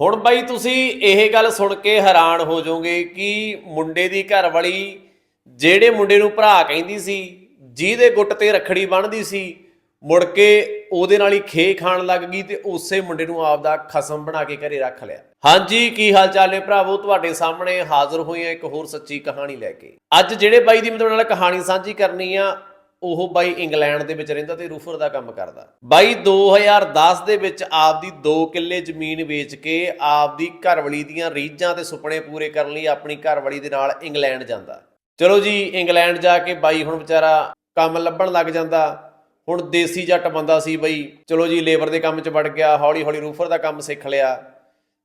ਹੁਣ ਬਾਈ ਤੁਸੀਂ ਇਹ ਗੱਲ ਸੁਣ ਕੇ ਹੈਰਾਨ ਹੋ ਜਾਓਗੇ ਕਿ ਮੁੰਡੇ ਦੀ ਘਰ ਵਾਲੀ ਜਿਹੜੇ ਮੁੰਡੇ ਨੂੰ ਭਰਾ ਕਹਿੰਦੀ ਸੀ, ਜਿਹਦੇ ਗੁੱਟ ਤੇ ਰੱਖੜੀ ਬੰਨ੍ਹਦੀ ਸੀ, ਮੁੜ ਕੇ ਉਹਦੇ ਨਾਲ ਹੀ ਖੇ ਖਾਣ ਲੱਗ ਗਈ ਤੇ ਉਸੇ ਮੁੰਡੇ ਨੂੰ ਆਪਦਾ ਖਸਮ ਬਣਾ ਕੇ ਘਰੇ ਰੱਖ ਲਿਆ। ਹਾਂਜੀ, ਕੀ ਹਾਲ ਚਾਲ ਨੇ ਭਰਾਵੋ? ਤੁਹਾਡੇ ਸਾਹਮਣੇ ਹਾਜ਼ਰ ਹੋਏ ਆ ਇੱਕ ਹੋਰ ਸੱਚੀ ਕਹਾਣੀ ਲੈ ਕੇ। ਅੱਜ ਜਿਹੜੇ ਬਾਈ ਦੀ ਮੈਂ ਤੁਹਾਡੇ ਨਾਲ ਕਹਾਣੀ ਸਾਂਝੀ ਕਰਨੀ ਆ ਉਹ ਬਾਈ ਇੰਗਲੈਂਡ ਦੇ ਵਿੱਚ ਰਹਿੰਦਾ ਤੇ ਰੂਫਰ ਦਾ ਕੰਮ ਕਰਦਾ। ਬਾਈ 2010 ਦੇ ਵਿੱਚ ਆਪਦੀ 2 ਕਿੱਲੇ ਜ਼ਮੀਨ ਵੇਚ ਕੇ ਆਪਦੀ ਘਰਵਾਲੀ ਦੀਆਂ ਰੀਝਾਂ ਤੇ ਸੁਪਨੇ ਪੂਰੇ ਕਰਨ ਲਈ ਆਪਣੀ ਘਰਵਾਲੀ ਦੇ ਨਾਲ ਇੰਗਲੈਂਡ ਜਾਂਦਾ। ਚਲੋ ਜੀ, ਇੰਗਲੈਂਡ ਜਾ ਕੇ ਬਾਈ ਹੁਣ ਵਿਚਾਰਾ ਕੰਮ ਲੱਭਣ ਲੱਗ ਜਾਂਦਾ। ਹੁਣ ਦੇਸੀ ਜੱਟ ਬੰਦਾ ਸੀ ਬਈ। ਚਲੋ ਜੀ, ਲੇਬਰ ਦੇ ਕੰਮ 'ਚ ਵੜ ਗਿਆ ਹੌਲੀ ਹੌਲੀ ਰੂਫਰ ਦਾ ਕੰਮ ਸਿੱਖ ਲਿਆ।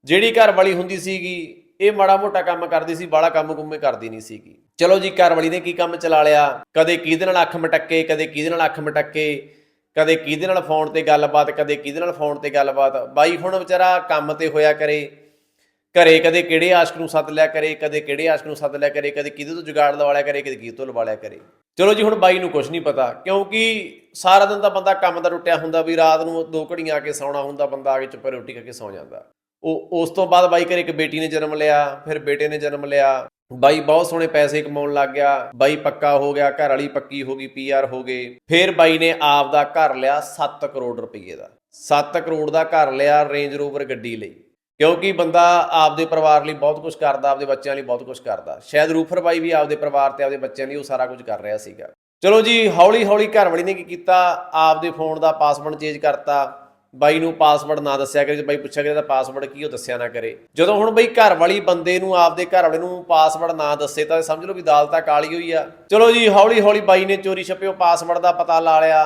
ਜਿਹੜੀ ਘਰ ਵਾਲੀ ਹੁੰਦੀ ਸੀਗੀ ਇਹ ਮਾੜਾ ਮੋਟਾ ਕੰਮ ਕਰਦੀ ਸੀ ਬਾਲਾ ਕੰਮ ਕੁੰਮੇ ਕਰਦੀ ਨਹੀਂ ਸੀਗੀ। ਚਲੋ ਜੀ, ਘਰ ਨੇ ਕੀ ਕੰਮ ਚਲਾ ਲਿਆ? ਕਦੇ ਕਿਹਦੇ ਨਾਲ ਅੱਖ ਮਟੱਕੇ, ਕਦੇ ਕਿਹਦੇ ਨਾਲ ਅੱਖ ਮਟੱਕੇ, ਕਦੇ ਕਿਹਦੇ ਨਾਲ ਫੋਨ ਤੇ ਗੱਲਬਾਤ, ਕਦੇ ਕਿਹਦੇ ਨਾਲ ਫੋਨ ਤੇ ਗੱਲਬਾਤ। ਬਾਈ ਹੁਣ ਵਿਚਾਰਾ ਕੰਮ ਤੇ ਹੋਇਆ ਕਰੇ। ਘਰੇ ਕਦੇ ਕਿਹੜੇ ਆਸ਼ਕ ਨੂੰ ਸੱਦ ਲਿਆ ਕਰੇ, ਕਦੇ ਕਿਹੜੇ ਆਸ਼ਕ ਨੂੰ ਸੱਦ ਲਿਆ ਕਰੇ, ਕਦੇ ਕਿਹਦੇ ਤੋਂ ਜੁਗਾੜ ਲਵਾ ਲਿਆ ਕਰੇ, ਕਦੇ ਕਿਹਦੇ ਤੋਂ ਲਵਾ ਲਿਆ ਕਰੇ। ਚਲੋ ਜੀ, ਹੁਣ ਬਾਈ ਨੂੰ ਕੁਝ ਨਹੀਂ ਪਤਾ, ਕਿਉਂਕਿ ਸਾਰਾ ਦਿਨ ਤਾਂ ਬੰਦਾ ਕੰਮ ਦਾ ਟੁੱਟਿਆ ਹੁੰਦਾ ਵੀ ਰਾਤ ਨੂੰ ਦੋ ਘੜੀਆਂ ਆ ਕੇ ਸੌਣਾ ਹੁੰਦਾ, ਬੰਦਾ ਆ ਕੇ ਚੁੱਪ ਰੋਟੀ ਖਾ ਕੇ ਸੌ ਜਾਂਦਾ। ਉਹ ਉਸ ਤੋਂ ਬਾਅਦ ਬਾਈ ਘਰੇ ਇੱਕ ਬੇਟੀ ਨੇ ਜਨਮ ਲਿਆ, ਫਿਰ ਬੇਟੇ ਨੇ ਜਨਮ ਲਿਆ। ਬਾਈ ਬਹੁਤ ਸੋਹਣੇ ਪੈਸੇ ਕਮਾਉਣ ਲੱਗ ਗਿਆ। ਬਾਈ ਪੱਕਾ ਹੋ ਗਿਆ, ਘਰ ਵਾਲੀ ਪੱਕੀ ਹੋ ਗਈ ਪੀਆਰ ਹੋ ਗਏ। ਫਿਰ ਬਾਈ ਨੇ ਆਪ ਦਾ ਘਰ ਲਿਆ 7 ਕਰੋੜ ਰੁਪਏ ਦਾ। 7 ਕਰੋੜ ਦਾ ਘਰ ਲਿਆ ਰੇਂਜ ਰੋਵਰ ਗੱਡੀ ਲਈ। ਕਿਉਂਕਿ ਬੰਦਾ ਆਪਦੇ ਪਰਿਵਾਰ ਲਈ ਬਹੁਤ ਕੁਝ ਕਰਦਾ, ਆਪਦੇ ਬੱਚਿਆਂ ਲਈ ਬਹੁਤ ਕੁਝ ਕਰਦਾ। ਸ਼ਾਇਦ ਰੂਫਰ ਬਾਈ ਵੀ ਆਪਦੇ ਪਰਿਵਾਰ ਤੇ ਆਪਦੇ ਬੱਚਿਆਂ ਲਈ ਉਹ ਸਾਰਾ ਕੁਝ ਕਰ ਰਿਹਾ ਸੀਗਾ। ਚਲੋ ਜੀ ਹੌਲੀ ਹੌਲੀ ਘਰ ਵਾਲੀ ਨੇ ਕੀ ਕੀਤਾ? ਆਪਦੇ ਫੋਨ ਦਾ ਪਾਸਵਰਡ ਚੇਂਜ ਕਰਤਾ। ਬਾਈ ਨੂੰ ਪਾਸਵਰਡ ਨਾ ਦੱਸਿਆ ਕਰੇ, ਜੇ ਬਾਈ ਪੁੱਛਿਆ ਕਰੇ ਤਾਂ ਪਾਸਵਰਡ ਕੀ ਉਹ ਦੱਸਿਆ ਨਾ ਕਰੇ। ਜਦੋਂ ਹੁਣ ਬਈ ਘਰ ਵਾਲੀ ਬੰਦੇ ਨੂੰ, ਆਪਦੇ ਘਰ ਵਾਲੇ ਨੂੰ ਪਾਸਵਰਡ ਨਾ ਦੱਸੇ ਤਾਂ ਸਮਝ ਲਓ ਵੀ ਦਾਲ ਤਾਂ ਕਾਲੀ ਹੋਈ ਆ। ਚਲੋ ਜੀ ਹੌਲੀ ਹੌਲੀ ਬਾਈ ਨੇ ਚੋਰੀ ਛਪਿਓ ਪਾਸਵਰਡ ਦਾ ਪਤਾ ਲਾ ਲਿਆ।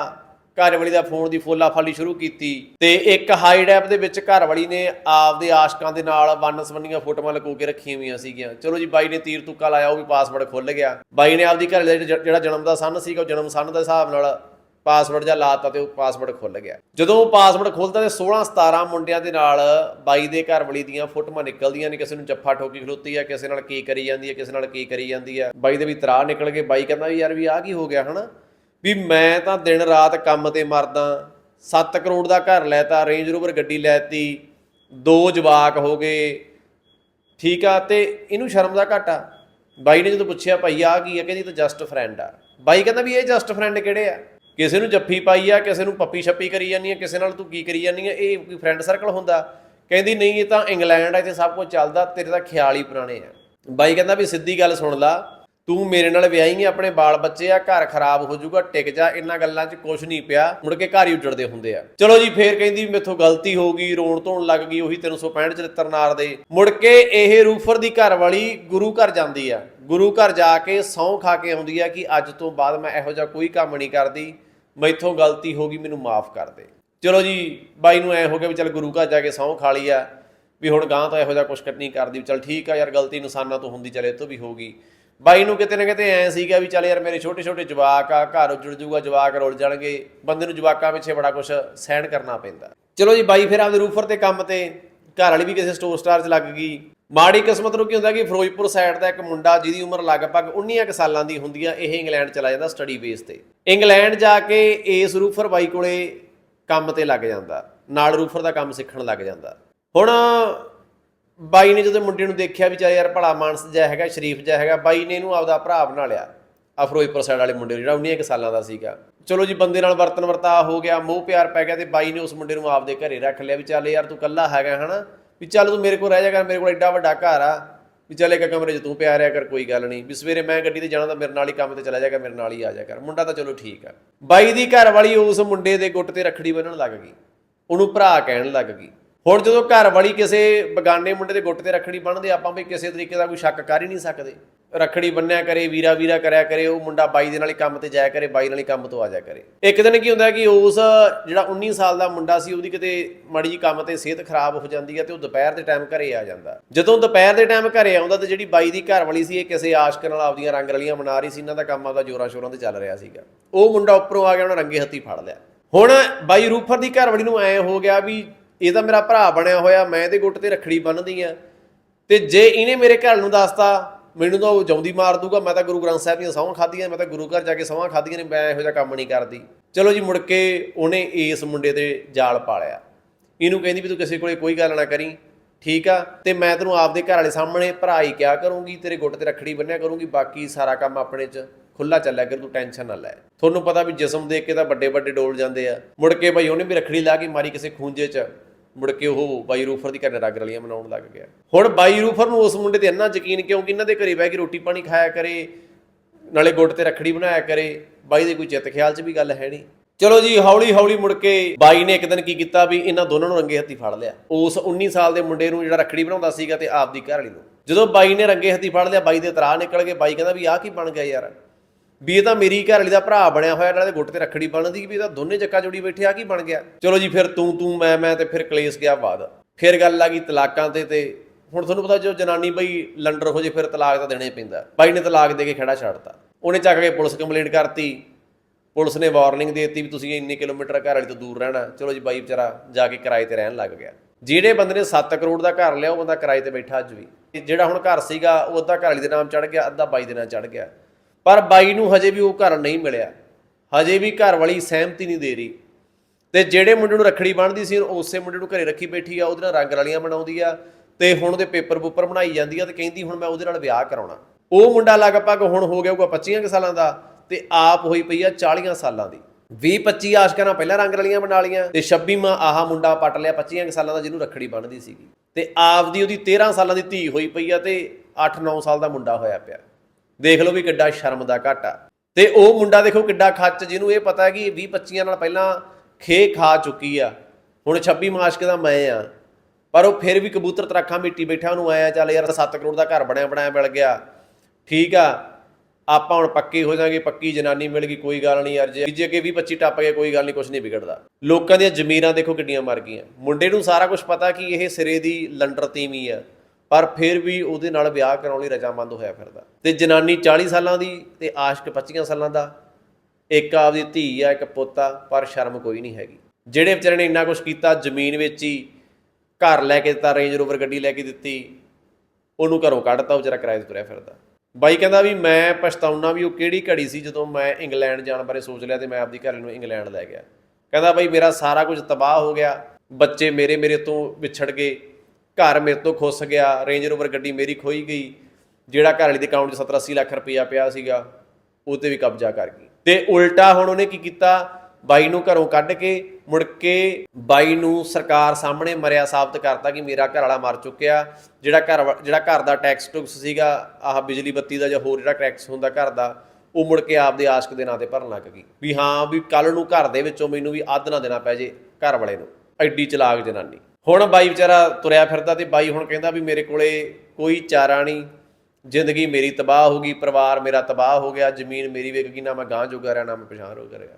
ਘਰ ਵਾਲੀ ਦਾ ਫੋਨ ਦੀ ਫੋਲਾ ਫਾਲੀ ਸ਼ੁਰੂ ਕੀਤੀ। ਤੇ ਇੱਕ ਹਾਈਡ ਐਪ ਦੇ ਵਿੱਚ ਘਰ ਵਾਲੀ ਨੇ ਆਪਦੇ ਆਸ਼ਕਾਂ ਦੇ ਨਾਲ ਵੰਨ ਸਵੰਨੀਆਂ ਫੋਟੋਆਂ ਲਗੋ ਕੇ ਰੱਖੀਆਂ ਹੋਈਆਂ ਸੀਗੀਆਂ। ਚਲੋ ਜੀ, ਬਾਈ ਨੇ ਤੀਰ ਤੁੱਕਾ ਲਾਇਆ, ਉਹ ਵੀ ਪਾਸਵਰਡ ਖੁੱਲ ਗਿਆ। ਬਾਈ ਨੇ ਆਪਦੀ ਘਰ ਜਿਹੜਾ ਜਨਮ ਦਾ ਸੰਨ ਸੀਗਾ, ਉਹ ਜਨਮ ਸੰਨ ਦੇ ਹਿਸਾਬ ਨਾਲ ਪਾਸਵਰਡ ਜਾਂ ਲਾਤਾ ਤੇ ਉਹ ਪਾਸਵਰਡ ਖੁੱਲ ਗਿਆ। ਜਦੋਂ ਉਹ ਪਾਸਵਰਡ ਖੁੱਲਦਾ ਤੇ 16 17 ਮੁੰਡਿਆਂ ਦੇ ਨਾਲ ਬਾਈ ਦੇ ਘਰ ਵਾਲੀ ਦੀਆਂ ਫੋਟੋਆਂ ਨਿਕਲਦੀਆਂ ਨੇ, ਕਿਸੇ ਨੂੰ ਜੱਫਾ ਠੋਕੀ ਖਲੋਤੀ ਆ, ਕਿਸੇ ਨਾਲ ਕੀ ਕਰੀ ਜਾਂਦੀ ਆ, ਕਿਸੇ ਨਾਲ ਕੀ ਕਰੀ ਜਾਂਦੀ ਆ। ਬਾਈ ਦੇ ਵੀ ਤਰਾ ਨਿਕਲ ਗਏ, ਬਾਈ ਕਹਿੰਦਾ ਵੀ ਯਾਰ ਵੀ ਆਹ ਕੀ ਹੋ ਗਿਆ ਹਨਾ? ਵੀ ਮੈਂ ਤਾਂ ਦਿਨ ਰਾਤ ਕੰਮ ਤੇ ਮਰਦਾ 7 ਕਰੋੜ ਦਾ ਘਰ ਲੈਤਾ ਰੇਂਜ ਰੋਵਰ ਗੱਡੀ ਲੈਤੀ, ਦੋ ਜਵਾਕ ਹੋ ਗਏ, ਠੀਕ ਆ ਤੇ ਇਹਨੂੰ ਸ਼ਰਮ ਦਾ ਘਾਟਾ। ਬਾਈ ਨੇ ਜਦੋਂ ਪੁੱਛਿਆ, ਭਾਈ ਆ ਕੀ ਆ? ਕਹਿੰਦੀ, ਤਾਂ ਜਸਟ ਫਰੈਂਡ ਆ। ਬਾਈ ਕਹਿੰਦਾ ਵੀ ਇਹ ਜਸਟ ਫਰੈਂਡ ਕਿਹੜੇ ਆ? ਕਿਸੇ ਨੂੰ ਜੱਫੀ ਪਾਈ ਆ, ਕਿਸੇ ਨੂੰ ਪੱਪੀ ਛੱਪੀ ਕਰੀ ਜਾਂਦੀ ਆ, ਕਿਸੇ ਨਾਲ ਤੂੰ ਕੀ ਕਰੀ ਜਾਂਦੀ ਆ, ਇਹ ਕੋਈ ਫਰੈਂਡ ਸਰਕਲ ਹੁੰਦਾ। ਕਹਿੰਦੀ, ਨਹੀਂ, ਇਹ ਤਾਂ ਇੰਗਲੈਂਡ ਆ, ਇੱਥੇ ਸਭ ਕੁਝ ਚੱਲਦਾ, ਤੇਰੇ ਤਾਂ ਖਿਆਲ ਹੀ ਪੁਰਾਣੇ ਆ। ਬਾਈ ਕਹਿੰਦਾ ਵੀ ਸਿੱਧੀ ਗੱਲ ਸੁਣ ਲਾ ਤੂੰ ਮੇਰੇ ਨਾਲ ਵਿਆਹੀ ਹੈ ਆਪਣੇ ਬਾਲ ਬੱਚੇ ਆ, ਘਰ ਖਰਾਬ ਹੋ ਜਾਊਗਾ, ਟਿਕ ਜਾ, ਇਹਨਾਂ ਗੱਲਾਂ 'ਚ ਕੁਝ ਨਹੀਂ ਪਿਆ, ਮੁੜ ਕੇ ਘਰ ਹੀ ਉੱਜੜਦੇ ਹੁੰਦੇ ਆ। ਚਲੋ ਜੀ, ਫੇਰ ਕਹਿੰਦੀ ਮੇਥੋਂ ਗਲਤੀ ਹੋ ਗਈ, ਰੋਣ ਧੋਣ ਲੱਗ ਗਈ, ਉਹੀ 365 ਚਰਿੱਤਰ ਨਾਰ ਦੇ। ਮੁੜ ਕੇ ਇਹ ਰੂਫਰ ਦੀ ਘਰ ਵਾਲੀ ਗੁਰੂ ਘਰ ਜਾਂਦੀ ਆ। ਗੁਰੂ ਘਰ ਜਾ ਕੇ ਸਹੁੰ ਖਾ ਕੇ ਆਉਂਦੀ ਆ ਕਿ ਅੱਜ ਤੋਂ ਬਾਅਦ ਮੈਂ ਇਹੋ ਜਿਹਾ ਕੋਈ ਕੰਮ ਨਹੀਂ ਕਰਦੀ, ਮੈਥੋਂ ਗਲਤੀ ਹੋ ਗਈ, ਮੈਨੂੰ ਮਾਫ ਕਰ ਦੇ। ਚਲੋ ਜੀ, ਬਾਈ ਨੂੰ ਐ ਹੋ ਗਿਆ ਵੀ ਚੱਲ ਗੁਰੂ ਘਰ ਜਾ ਕੇ ਸਹੁੰ ਖਾ ਲਈ ਆ, ਵੀ ਹੁਣ ਗਾਂ ਤਾਂ ਇਹੋ ਜਿਹਾ ਕੁਝ ਨਹੀਂ ਕਰਦੀ ਚੱਲ ਠੀਕ ਆ ਯਾਰ, ਗਲਤੀ ਇਨਸਾਨਾਂ ਤੋਂ ਹੁੰਦੀ, ਚਲੇ ਤੋਂ ਵੀ ਹੋਗੀ ਬਾਈ ਨੂੰ ਕਿਤੇ ਨਾ ਕਿਤੇ ਐ ਸੀਗਾ ਵੀ ਚੱਲ ਯਾਰ ਮੇਰੇ ਛੋਟੇ ਛੋਟੇ ਜਵਾਕ ਆ, ਘਰ ਉੱਜੜ ਜੂਗਾ, ਜਵਾਕ ਰੁੱਲ ਜਾਣਗੇ, ਬੰਦੇ ਨੂੰ ਜਵਾਕਾਂ ਪਿੱਛੇ ਬੜਾ ਕੁਝ ਸਹਿਣ ਕਰਨਾ ਪੈਂਦਾ। ਚਲੋ ਜੀ, ਬਾਈ ਫਿਰ ਆਪਦੇ ਰੂਫਰ ਤੇ ਕੰਮ ਤੇ ਘਰ ਵਾਲੀ ਵੀ ਕਿਸੇ ਸਟੋਰ ਸਟਾਰ 'ਚ ਲੱਗ ਗਈ। ਮਾੜੀ ਕਿਸਮਤ ਨੂੰ ਕੀ ਹੁੰਦਾ ਕਿ ਫਿਰੋਜ਼ਪੁਰ ਸਾਈਡ ਦਾ ਇੱਕ ਮੁੰਡਾ ਜਿਹਦੀ ਉਮਰ ਲਗਭਗ 19 ਕੁ ਸਾਲਾਂ ਦੀ ਹੁੰਦੀ ਆ, ਇਹ ਇੰਗਲੈਂਡ ਚਲਾ ਜਾਂਦਾ ਸਟੱਡੀ ਬੇਸ ਤੇ। ਇੰਗਲੈਂਡ ਜਾ ਕੇ ਇਸ ਰੂਫਰ ਬਾਈ ਕੋਲੇ ਕੰਮ ਤੇ ਲੱਗ ਜਾਂਦਾ, ਨਾਲ ਰੂਫਰ ਦਾ ਕੰਮ ਸਿੱਖਣ ਲੱਗ ਜਾਂਦਾ। ਹੁਣ ਬਾਈ ਨੇ ਜਦੋਂ ਮੁੰਡੇ ਨੂੰ ਦੇਖਿਆ ਵੀ ਚੱਲ ਯਾਰ ਭਲਾ ਮਾਨਸ ਜਿਹਾ ਹੈਗਾ, ਸ਼ਰੀਫ ਜਿਹਾ ਹੈਗਾ, ਬਾਈ ਨੇ ਇਹਨੂੰ ਆਪਦਾ ਭਰਾ ਬਣਾ ਲਿਆ ਆ ਫਿਰੋਜ਼ਪੁਰ ਸਾਈਡ ਵਾਲੇ ਮੁੰਡੇ ਨੂੰ, ਜਿਹੜਾ 19 ਕੁ ਸਾਲਾਂ ਦਾ ਸੀਗਾ। ਚਲੋ ਜੀ ਬੰਦੇ ਨਾਲ ਵਰਤਨ ਵਰਤਾ ਹੋ ਗਿਆ, ਮੋਹ ਪਿਆਰ ਪੈ ਗਿਆ ਤੇ ਬਾਈ ਨੇ ਉਸ ਮੁੰਡੇ ਨੂੰ ਆਪਦੇ ਘਰੇ ਰੱਖ ਲਿਆ ਵੀ ਚੱਲ ਯਾਰ ਤੂੰ ਕੱਲਾ ਹੈਗਾ ਹਨਾ, ਵੀ ਚੱਲ ਤੂੰ ਮੇਰੇ ਕੋਲ ਰਹਿ ਜਾ ਕਰ, ਮੇਰੇ ਕੋਲ ਐਡਾ ਵੱਡਾ ਘਰ ਆ, ਵੀ ਚੱਲ ਇੱਕ ਕਮਰੇ 'ਚ ਤੂੰ ਪਿਆ ਰਿਆ ਕਰ, ਕੋਈ ਗੱਲ ਨਹੀਂ, ਵੀ ਸਵੇਰੇ ਮੈਂ ਗੱਡੀ ਤੇ ਜਾਣਾ ਤਾਂ ਮੇਰੇ ਨਾਲ ਹੀ ਕੰਮ ਤੇ ਚਲਾ ਜਾਏਗਾ ਮੇਰੇ ਨਾਲ ਹੀ ਆ ਜਾ ਕਰ, ਮੁੰਡਾ ਤਾਂ ਚਲੋ ਠੀਕ ਆ। ਬਾਈ ਦੀ ਘਰ ਵਾਲੀ ਉਸ ਮੁੰਡੇ ਦੇ ਗੁੱਟ ਤੇ ਰੱਖੜੀ ਬੰਨਣ ਲੱਗ ਗਈ, ਉਹਨੂੰ ਭਰਾ ਕਹਿਣ ਲੱਗ ਗਈ। ਹੁਣ ਜਦੋਂ ਘਰ ਵਾਲੀ ਕਿਸੇ ਬਗਾਨੇ ਮੁੰਡੇ ਦੇ ਗੁੱਟ ਤੇ ਰੱਖੜੀ ਬੰਨ੍ਹਦੇ, ਆਪਾਂ ਵੀ ਕਿਸੇ ਤਰੀਕੇ ਦਾ ਕੋਈ ਸ਼ੱਕ ਕਰ ਹੀ ਨਹੀਂ ਸਕਦੇ। ਰੱਖੜੀ ਬੰਨਿਆ ਕਰੇ, ਵੀਰਾ ਵੀਰਾ ਕਰਿਆ ਕਰੇ, ਉਹ ਮੁੰਡਾ ਬਾਈ ਦੇ ਨਾਲ ਹੀ ਕੰਮ ਤੇ ਜਾਇਆ ਕਰੇ, ਬਾਈ ਨਾਲ ਹੀ ਕੰਮ ਤੋਂ ਆ ਜਾਇਆ ਕਰੇ। ਇੱਕ ਦਿਨ ਕੀ ਹੁੰਦਾ ਕਿ ਉਸ ਜਿਹੜਾ 19 ਸਾਲ ਦਾ ਮੁੰਡਾ ਸੀ, ਉਹਦੀ ਕਿਤੇ ਮਾੜੀ ਜੀ ਕੰਮ ਤੇ ਸਿਹਤ ਖਰਾਬ ਹੋ ਜਾਂਦੀ ਹੈ ਤੇ ਉਹ ਦੁਪਹਿਰ ਦੇ ਟਾਈਮ ਘਰੇ ਆ ਜਾਂਦਾ। ਜਦੋਂ ਦੁਪਹਿਰ ਦੇ ਟਾਈਮ ਘਰੇ ਆਉਂਦਾ ਤੇ ਜਿਹੜੀ ਬਾਈ ਦੀ ਘਰ ਵਾਲੀ ਸੀ, ਇਹ ਕਿਸੇ ਆਸ਼ਕ ਨਾਲ ਆਪਦੀਆਂ ਰੰਗ ਰਲੀਆਂ ਮਨਾ ਰਹੀ ਸੀ, ਇਹਨਾਂ ਦਾ ਕੰਮ ਆਪਦਾ ਜੋਰਾਂ ਸ਼ੋਰਾਂ ਤੇ ਚੱਲ ਰਿਹਾ ਸੀਗਾ। ਉਹ ਮੁੰਡਾ ਉੱਪਰੋਂ ਆ ਗਿਆ, ਉਹਨਾਂ ਰੰਗੇ ਹੱਥੀ ਫੜ ਲਿਆ। ਹੁਣ ਬਾਈ ਰੂਫਰ ਦੀ ਘਰ ਵਾਲੀ ਨੂੰ ਐ ਹੋ ਗਿਆ ਵੀ ਇਹ ਤਾਂ ਮੇਰਾ ਭਰਾ ਬਣਿਆ ਹੋਇਆ, ਮੈਂ ਇਹਦੇ ਗੁੱਟ ਤੇ ਰੱਖੜੀ ਬੰਨਦੀ ਆ। ਤੇ ਜੇ ਇਹਨੇ ਮੇਰੇ ਘਰ ਨੂੰ ਦੱਸਤਾ, ਮੈਨੂੰ ਤਾਂ ਉਹ ਜਾਉਂਦੀ ਮਾਰ ਦੂਗਾ, ਮੈਂ ਤਾਂ ਗੁਰੂ ਗ੍ਰੰਥ ਸਾਹਿਬ ਦੀਆਂ ਸਹੁੰ ਖਾਧੀਆਂ, ਮੈਂ ਤਾਂ ਗੁਰੂ ਘਰ ਜਾ ਕੇ ਸਹੁੰ ਖਾਧੀਆਂ ਨੇ, ਮੈਂ ਇਹੋ ਜਿਹਾ ਕੰਮ ਨਹੀਂ ਕਰਦੀ। ਚਲੋ ਜੀ, ਮੁੜ ਕੇ ਉਹਨੇ ਇਸ ਮੁੰਡੇ ਤੇ ਜਾਲ ਪਾਲਿਆ। ਇਹਨੂੰ ਕਹਿੰਦੀ ਵੀ ਤੂੰ ਕਿਸੇ ਕੋਲੇ ਕੋਈ ਗੱਲ ਨਾ ਕਰੀ, ਠੀਕ ਆ? ਤੇ ਮੈਂ ਤੈਨੂੰ ਆਪਦੇ ਘਰ ਵਾਲੇ ਸਾਹਮਣੇ ਭਰਾ ਹੀ ਕਿਹਾ ਕਰੂੰਗੀ, ਤੇਰੇ ਗੁੱਟ ਤੇ ਰੱਖੜੀ ਬੰਨਿਆ ਕਰੂੰਗੀ, ਬਾਕੀ ਸਾਰਾ ਕੰਮ ਆਪਣੇ 'ਚ ਖੁੱਲਾ ਚੱਲਿਆ ਕਰ, ਤੂੰ ਟੈਨਸ਼ਨ ਨਾ ਲੈ। ਤੁਹਾਨੂੰ ਪਤਾ ਵੀ ਜਿਸਮ ਦੇਖ ਕੇ ਤਾਂ ਵੱਡੇ ਵੱਡੇ ਡੋਲ ਜਾਂਦੇ ਆ। ਮੁੜ ਕੇ ਭਾਈ ਉਹਨੇ ਵੀ ਰੱਖੜੀ ਲਾ ਕੇ ਮਾਰੀ ਕਿਸੇ ਖੂੰਜੇ 'ਚ। ਮੁੜ ਕੇ ਉਹ ਬਾਈ ਰੂਫਰ ਦੀ ਘਰੇ ਰਗ ਰਲੀਆਂ ਮਨਾਉਣ ਲੱਗ ਗਿਆ। ਹੁਣ ਬਾਈ ਰੂਫਰ ਨੂੰ ਉਸ ਮੁੰਡੇ ਤੇ ਇੰਨਾ ਯਕੀਨ ਕਿਉਂਕਿ ਇਹਨਾਂ ਦੇ ਘਰੇ ਬਹਿ ਕੇ ਰੋਟੀ ਪਾਣੀ ਖਾਇਆ ਕਰੇ, ਨਾਲੇ ਗੁੱਟ ਤੇ ਰੱਖੜੀ ਬਣਾਇਆ ਕਰੇ, ਬਾਈ ਦੇ ਕੋਈ ਚਿੱਤ ਖਿਆਲ 'ਚ ਵੀ ਗੱਲ ਹੈ ਨਹੀਂ। ਚਲੋ ਜੀ ਹੌਲੀ ਹੌਲੀ ਮੁੜ ਕੇ ਬਾਈ ਨੇ ਇੱਕ ਦਿਨ ਕੀ ਕੀਤਾ ਵੀ ਇਹਨਾਂ ਦੋਨਾਂ ਨੂੰ ਰੰਗੇ ਹੱਥੀ ਫੜ ਲਿਆ। ਉਸ 19 ਸਾਲ ਦੇ ਮੁੰਡੇ ਨੂੰ ਜਿਹੜਾ ਰੱਖੜੀ ਬਣਾਉਂਦਾ ਸੀਗਾ ਤੇ ਆਪਦੀ ਘਰ ਵਾਲੀ ਨੂੰ। ਜਦੋਂ ਬਾਈ ਨੇ ਰੰਗੇ ਹੱਥੀ ਫੜ ਲਿਆ, ਬਾਈ ਦੇ ਤਰਾ ਨਿਕਲ ਗਏ, ਬਾਈ ਕਹਿੰਦਾ ਵੀ ਆਹ ਕੀ ਬਣ ਗਿਆ ਯਾਰ? ਵੀ ਇਹ ਤਾਂ ਮੇਰੀ ਘਰ ਵਾਲੀ ਦਾ ਭਰਾ ਬਣਿਆ ਹੋਇਆ ਨਾਲੇ ਗੁੱਟ ਤੇ ਰੱਖੜੀ ਬਣਦੀ ਵੀ ਇਹ ਤਾਂ ਦੋਨੇ ਚੱਕਾ ਜੋੜੀ ਬੈਠੇ ਆ ਕੀ ਬਣ ਗਿਆ? ਚਲੋ ਜੀ, ਫਿਰ ਤੂੰ ਤੂੰ, ਮੈਂ ਮੈਂ ਤੇ ਫਿਰ ਕਲੇਸ਼ ਗਿਆ ਬਾਅਦ। ਫਿਰ ਗੱਲ ਆ ਗਈ ਤਲਾਕਾਂ ਤੇ ਤੇ ਹੁਣ ਤੁਹਾਨੂੰ ਪਤਾ ਜੋ ਜਨਾਨੀ ਬਈ ਲੰਡਰ ਹੋ ਜੇ, ਫਿਰ ਤਲਾਕ ਤਾਂ ਦੇਣਾ ਹੀ ਪੈਂਦਾ। ਬਾਈ ਨੇ ਤਲਾਕ ਦੇ ਕੇ ਖੜਾ ਛੱਡਤਾ। ਉਹਨੇ ਚੱਕ ਕੇ ਪੁਲਿਸ ਕੰਪਲੇਂਟ ਕਰਤੀ। ਪੁਲਿਸ ਨੇ ਵਾਰਨਿੰਗ ਦੇ ਦਿੱਤੀ ਵੀ ਤੁਸੀਂ ਇੰਨੇ ਕਿਲੋਮੀਟਰ ਘਰ ਵਾਲੀ ਤੋਂ ਦੂਰ ਰਹਿਣਾ। ਚਲੋ ਜੀ, ਬਾਈ ਵਿਚਾਰਾ ਜਾ ਕੇ ਕਿਰਾਏ ਤੇ ਰਹਿਣ ਲੱਗ ਗਿਆ। ਜਿਹੜੇ ਬੰਦੇ ਨੇ 7 ਕਰੋੜ ਦਾ ਘਰ ਲਿਆ, ਉਹ ਬੰਦਾ ਕਿਰਾਏ ਤੇ ਬੈਠਾ ਅੱਜ ਵੀ। ਜਿਹੜਾ ਹੁਣ ਘਰ ਸੀਗਾ, ਉਹ ਅੱਧਾ ਘਰ ਵਾਲੀ ਦੇ ਨਾਮ ਚੜ ਗਿਆ, ਅੱਧਾ ਬਾਈ ਦੇ ਨਾਮ ਚੜ ਗਿਆ। ਪਰ ਬਾਈ ਨੂੰ ਹਜੇ ਵੀ ਉਹ ਘਰ ਨਹੀਂ ਮਿਲਿਆ। ਹਜੇ ਵੀ ਘਰ ਵਾਲੀ ਸਹਿਮਤੀ ਨਹੀਂ ਦੇ ਰਹੀ। ਤੇ ਜਿਹੜੇ ਮੁੰਡੇ ਨੂੰ ਰੱਖੜੀ ਬੰਨ੍ਹਦੀ ਸੀ, ਉਸੇ ਮੁੰਡੇ ਨੂੰ ਘਰੇ ਰੱਖੀ ਬੈਠੀ ਆ, ਉਹਦੇ ਨਾਲ ਰੰਗ ਰਲੀਆਂ ਬਣਾਉਂਦੀ ਆ ਤੇ ਹੁਣ ਉਹਦੇ ਪੇਪਰ ਪੂਪਰ ਬਣਾਈ ਜਾਂਦੀ ਆ ਤੇ ਕਹਿੰਦੀ ਹੁਣ ਮੈਂ ਉਹਦੇ ਨਾਲ ਵਿਆਹ ਕਰਾਉਣਾ। ਉਹ ਮੁੰਡਾ ਲਗਭਗ ਹੁਣ ਹੋ ਗਿਆ ਹੋਊਗਾ 25 ਕੁ ਸਾਲਾਂ ਦਾ ਤੇ ਆਪ ਹੋਈ ਪਈ ਆ 40 ਸਾਲਾਂ ਦੀ। 20 25 ਆਸ਼ਕਾਂ ਨਾਲ ਪਹਿਲਾਂ ਰੰਗ ਰਲੀਆਂ ਬਣਾ ਲੀਆਂ ਤੇ 26ਵਾਂ ਆਹ ਮੁੰਡਾ ਪਟ ਲਿਆ 25 ਕੁ ਸਾਲਾਂ ਦਾ ਜਿਹਨੂੰ ਰੱਖੜੀ ਬੰਨ੍ਹਦੀ ਸੀਗੀ। ਤੇ ਆਪਦੀ ਉਹਦੀ 13 ਸਾਲਾਂ ਦੀ ਧੀ ਹੋਈ ਪਈ ਆ ਤੇ 8-9 ਸਾਲ ਦਾ ਮੁੰਡਾ ਹੋਇਆ ਪਿਆ। ਦੇਖ ਲਓ ਵੀ ਕਿੱਡਾ ਸ਼ਰਮ ਦਾ ਘਾਟਾ। ਤੇ ਉਹ ਮੁੰਡਾ ਦੇਖੋ ਕਿੱਡਾ ਖੱਚ, ਜਿਹਨੂੰ ਇਹ ਪਤਾ ਕਿ 20 25 ਨਾਲ ਪਹਿਲਾਂ ਖੇ ਖਾ ਚੁੱਕੀ ਆ। ਹੁਣ 26 ਮਾਸ਼ਕ ਦਾ ਮੈਂ ਆ। ਪਰ ਉਹ ਫਿਰ ਵੀ ਕਬੂਤਰ ਤਰਾਖਾਂ ਮਿੱਟੀ ਬੈਠਾ, ਉਹਨੂੰ ਆਇਆ, ਚੱਲ ਯਾਰ 7 ਕਰੋੜ ਦਾ ਘਰ ਬਣਿਆ, ਬਣਾਇਆ ਮਿਲ ਗਿਆ। ਠੀਕ ਆ। ਆਪਾਂ ਹੁਣ ਪੱਕੇ ਹੋ ਜਾਾਂਗੇ, ਪੱਕੀ ਜਨਾਨੀ ਮਿਲ ਗਈ, ਕੋਈ ਗੱਲ ਨਹੀਂ ਯਾਰ, ਜੇ ਜੇ ਕਿ 20 25 ਟੱਪ ਗਏ, ਕੋਈ ਗੱਲ ਨਹੀਂ ਕੁਝ ਨਹੀਂ ਵਿਗੜਦਾ। ਲੋਕਾਂ ਦੀਆਂ ਜ਼ਮੀਰਾਂ ਦੇਖੋ ਕਿੱਡੀਆਂ ਮਰ ਗਈਆਂ। ਮੁੰਡੇ ਨੂੰ ਸਾਰਾ ਕੁਝ ਪਤਾ ਕਿ ਇਹ ਸਿਰੇ ਦੀ ਲੰਡਰ ਤੀਵੀਂ ਆ। ਪਰ ਫਿਰ ਵੀ ਉਹਦੇ ਨਾਲ ਵਿਆਹ ਕਰਾਉਣ ਲਈ ਰਜਾਮੰਦ ਹੋਇਆ ਫਿਰਦਾ। ਤੇ ਜਨਾਨੀ 40 ਸਾਲਾਂ ਦੀ ਤੇ ਆਸ਼ਕ 25 ਸਾਲਾਂ ਦਾ। ਇੱਕ ਆਪਦੀ ਧੀ ਆ, ਇੱਕ ਪੁੱਤ ਆ, ਪਰ ਸ਼ਰਮ ਕੋਈ ਨਹੀਂ ਹੈਗੀ। ਜਿਹੜੇ ਵਿਚਾਰੇ ਨੇ ਇੰਨਾ ਕੁਝ ਕੀਤਾ, ਜ਼ਮੀਨ ਵਿੱਚ ਹੀ ਘਰ ਲੈ ਕੇ ਦਿੱਤਾ ਰੇਂਜ ਰੋਵਰ ਗੱਡੀ ਲੈ ਕੇ ਦਿੱਤੀ, ਉਹਨੂੰ ਘਰੋਂ ਕੱਢਤਾ, ਉਹ ਵਿਚਾਰਾ ਕਿਰਾਏ ਤੇ ਤੁਰਿਆ ਫਿਰਦਾ। ਬਾਈ ਕਹਿੰਦਾ ਵੀ ਮੈਂ ਪਛਤਾਉਣਾ ਵੀ ਉਹ ਕਿਹੜੀ ਘੜੀ ਸੀ ਜਦੋਂ ਮੈਂ ਇੰਗਲੈਂਡ ਜਾਣ ਬਾਰੇ ਸੋਚ ਲਿਆ ਤੇ ਮੈਂ ਆਪਦੀ ਘਰ ਨੂੰ ਇੰਗਲੈਂਡ ਲੈ ਗਿਆ। ਕਹਿੰਦਾ ਬਾਈ ਮੇਰਾ ਸਾਰਾ ਕੁਝ ਤਬਾਹ ਹੋ ਗਿਆ, ਬੱਚੇ ਮੇਰੇ ਮੇਰੇ ਤੋਂ ਵਿਛੜ ਗਏ। ਘਰ ਮੇਰੇ ਤੋਂ ਖੁੱਸ ਗਿਆ ਰੇਂਜ ਰੋਵਰ ਗੱਡੀ ਮੇਰੀ ਖੋਈ ਗਈ, ਜਿਹੜਾ ਘਰ ਵਾਲੀ ਦੇ ਅਕਾਊਂਟ 'ਚ 70 80 ਲੱਖ ਰੁਪਈਆ ਪਿਆ ਸੀਗਾ, ਉਹ ਤੇ ਵੀ ਕਬਜ਼ਾ ਕਰ ਗਈ। ਤੇ ਉਲਟਾ ਹੁਣ ਉਹਨੇ ਕੀ ਕੀਤਾ? ਬਾਈ ਨੂੰ ਘਰੋਂ ਕੱਢ ਕੇ ਮੁੜ ਕੇ ਬਾਈ ਨੂੰ ਸਰਕਾਰ ਸਾਹਮਣੇ ਮਰਿਆ, ਸਾਬਤ ਕਰਤਾ ਕਿ ਮੇਰਾ ਘਰ ਵਾਲਾ ਮਰ ਚੁੱਕਿਆ। ਜਿਹੜਾ ਘਰ ਵਾ- ਜਿਹੜਾ ਘਰ ਦਾ ਟੈਕਸ ਟੁਕਸ ਸੀਗਾ, ਆਹ ਬਿਜਲੀ ਬੱਤੀ ਦਾ ਜਾਂ ਹੋਰ ਜਿਹੜਾ ਟੈਕਸ ਹੁੰਦਾ ਘਰ ਦਾ, ਉਹ ਮੁੜ ਕੇ ਆਪਦੇ ਆਸ਼ਕ ਦੇ ਨਾਂ ਤੇ ਭਰਨ ਲੱਗ ਗਈ। ਵੀ ਹਾਂ, ਵੀ ਕੱਲ ਨੂੰ ਘਰ ਦੇ ਵਿੱਚੋਂ ਮੈਨੂੰ ਵੀ ਅੱਧ ਨਾ ਦੇਣਾ ਪੈ ਜੇ ਘਰ ਵਾਲੇ ਨੂੰ। ਐਡੀ ਚਲਾਕ ਜਨਾਨੀ। ਹੁਣ ਬਾਈ ਵਿਚਾਰਾ ਤੁਰਿਆ ਫਿਰਦਾ ਤੇ ਬਾਈ ਹੁਣ ਕਹਿੰਦਾ ਵੀ ਮੇਰੇ ਕੋਲੇ ਕੋਈ ਚਾਰਾ ਨਹੀਂ, ਜ਼ਿੰਦਗੀ ਮੇਰੀ ਤਬਾਹ ਹੋ ਗਈ, ਪਰਿਵਾਰ ਮੇਰਾ ਤਬਾਹ ਹੋ ਗਿਆ, ਜ਼ਮੀਨ ਮੇਰੀ ਵਿਕ ਗਈ, ਨਾ ਮੈਂ ਗਾਂ ਜੋਗਾ ਰਿਹਾ, ਨਾ ਮੈਂ ਪਛਾਣ ਜੋਗਾ ਰਿਹਾ।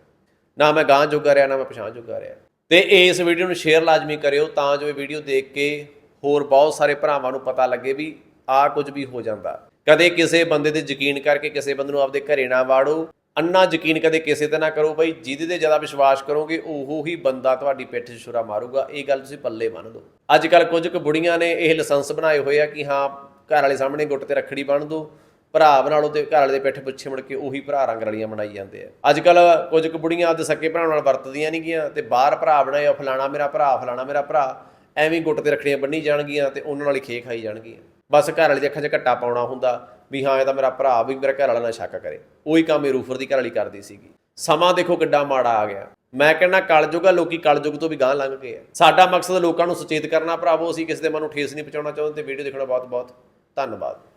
ਨਾ ਮੈਂ ਗਾਂ ਜੋਗਾ ਰਿਹਾ, ਨਾ ਮੈਂ ਪਛਾਣ ਜੋਗਾ ਰਿਹਾ। ਤੇ ਇਸ ਵੀਡੀਓ ਨੂੰ ਸ਼ੇਅਰ ਲਾਜ਼ਮੀ ਕਰਿਓ ਤਾਂ ਜੋ ਇਹ ਵੀਡੀਓ ਦੇਖ ਕੇ ਹੋਰ ਬਹੁਤ ਸਾਰੇ ਭਰਾਵਾਂ ਨੂੰ ਪਤਾ ਲੱਗੇ ਵੀ ਆ ਕੁਝ ਵੀ ਹੋ ਜਾਂਦਾ। ਕਦੇ ਕਿਸੇ ਬੰਦੇ ਤੇ ਯਕੀਨ ਕਰਕੇ, ਕਿਸੇ ਬੰਦੇ ਨੂੰ ਆਪਦੇ ਘਰੇ ਨਾ ਵਾੜੋ। ਅੰਨਾ ਯਕੀਨ ਕਦੇ ਕਿਸੇ ਤੇ ਨਾ ਕਰੋ ਬਈ ਜਿਹਦੇ ਤੇ ਜ਼ਿਆਦਾ ਵਿਸ਼ਵਾਸ ਕਰੋਗੇ, ਉਹ ਹੀ ਬੰਦਾ ਤੁਹਾਡੀ ਪਿੱਠ 'ਚ ਛੁਰਾ ਮਾਰੂਗਾ। ਇਹ ਗੱਲ ਤੁਸੀਂ ਪੱਲੇ ਬੰਨ ਦਿਓ। ਅੱਜ ਕੱਲ ਕੁਝ ਕੁ ਬੁੜੀਆਂ ਨੇ ਇਹ ਲਾਇਸੈਂਸ ਬਣਾਏ ਹੋਏ ਆ ਕਿ ਹਾਂ, ਘਰ ਵਾਲੇ ਸਾਹਮਣੇ ਗੁੱਟ ਤੇ ਰੱਖੜੀ ਬੰਨ ਦਿਓ। ਭਰਾ ਬਣਾ ਤੇ ਘਰ ਵਾਲੇ ਦੇ ਪਿੱਠ ਪਿੱਛੇ ਮੁੜ ਕੇ ਉਹੀ ਭਰਾ ਰੰਗ ਰਲੀਆਂ ਬਣਾਈ ਜਾਂਦੇ ਆ। ਅੱਜ ਕੱਲ ਕੁਝ ਕੁ ਬੁੜੀਆਂ ਆਪਦੇ ਸੱਕੇ ਭਰਾ ਨਾਲ ਵਰਤਦੀਆਂ ਨਹੀਂ ਗੀਆਂ ਤੇ ਬਾਹਰ ਭਰਾ ਬਣਾਏ ਫਲਾਣਾ ਮੇਰਾ ਭਰਾ, ਫਲਾਣਾ ਮੇਰਾ ਭਰਾ, ਐਵੇਂ ਗੁੱਟ ਤੇ ਰੱਖੜੀਆਂ ਬੰਨੀ ਜਾਣਗੀਆਂ ਤੇ ਉਹਨਾਂ ਨਾਲ ਹੀ ਖੇ ਖਾਈ ਜਾਣਗੀਆਂ। ਬਸ ਘਰ ਵਾਲੇ ਦੇ ਅੱਖਾਂ 'ਚ ਘੱਟਾ ਪਾਉਣਾ ਹੁੰਦਾ। ਵੀ ਹਾਂ, ਇਹ ਤਾਂ ਮੇਰਾ ਭਰਾ, ਵੀ ਮੇਰਾ ਘਰ ਵਾਲਾ ਨਾ ਸ਼ੱਕ ਕਰੇ। ਉਹੀ ਕੰਮ ਇਹ ਰੂਫਰ ਦੀ ਘਰ ਵਾਲੀ ਕਰਦੀ ਸੀਗੀ। ਸਮਾਂ ਦੇਖੋ ਕਿੱਡਾ ਮਾੜਾ ਆ ਗਿਆ। ਮੈਂ ਕਹਿੰਦਾ, ਕਲਯੁਗ ਆ, ਲੋਕੀ ਕਲਯੁਗ ਤੋਂ ਵੀ ਗਾਂ ਲੰਘ ਗਏ ਆ। ਸਾਡਾ ਮਕਸਦ ਲੋਕਾਂ ਨੂੰ ਸੁਚੇਤ ਕਰਨਾ, ਭਰਾਵੋ, ਅਸੀਂ ਕਿਸੇ ਦੇ ਮਨ ਨੂੰ ਠੇਸ ਨਹੀਂ ਪਹੁੰਚਾਉਣਾ ਚਾਹੁੰਦੇ ਤੇ ਵੀਡੀਓ ਦੇਖਣਾ ਬਹੁਤ ਬਹੁਤ ਧੰਨਵਾਦ।